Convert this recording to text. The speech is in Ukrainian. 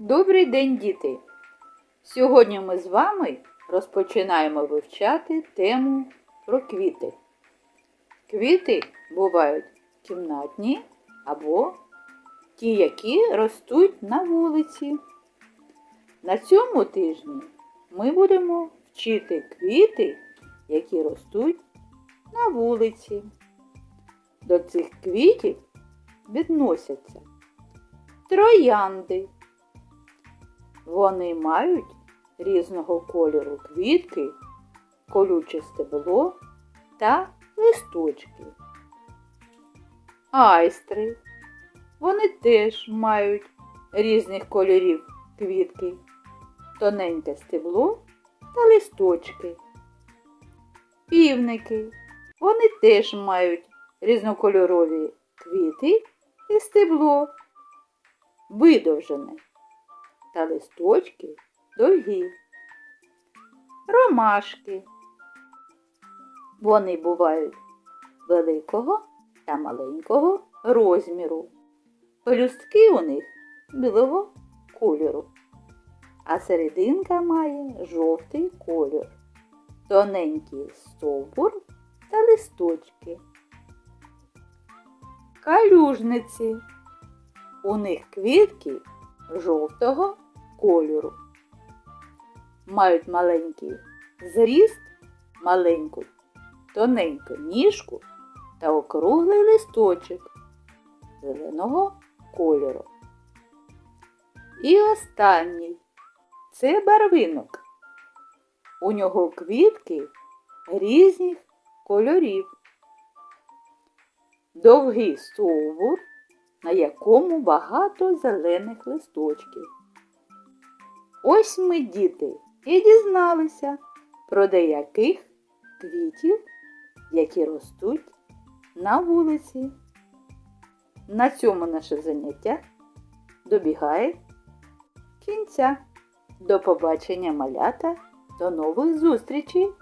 Добрий день, діти! Сьогодні ми з вами розпочинаємо вивчати тему про квіти. Квіти бувають кімнатні або ті, які ростуть на вулиці. На цьому тижні ми будемо вчити квіти, які ростуть на вулиці. До цих квітів відносяться троянди. Вони мають різного кольору квітки, колюче стебло та листочки. Айстри. Вони теж мають різних кольорів квітки, тоненьке стебло та листочки. Півники. Вони теж мають різнокольорові квіти і стебло видовжене та листочки довгі. Ромашки. Вони бувають великого та маленького розміру. Пелюстки у них білого кольору, а серединка має жовтий колір, тоненький стовбур та листочки. Калюжниці. У них квітки жовтого кольору. Мають маленький зріст, маленьку тоненьку ніжку та округлий листочок зеленого кольору. І останній це барвинок. У нього квітки різних кольорів. Довгий стовбур на якому багато зелених листочків. Ось ми, діти, і дізналися про деяких квітів, які ростуть на вулиці. На цьому наше заняття добігає кінця. До побачення малята, до нових зустрічей!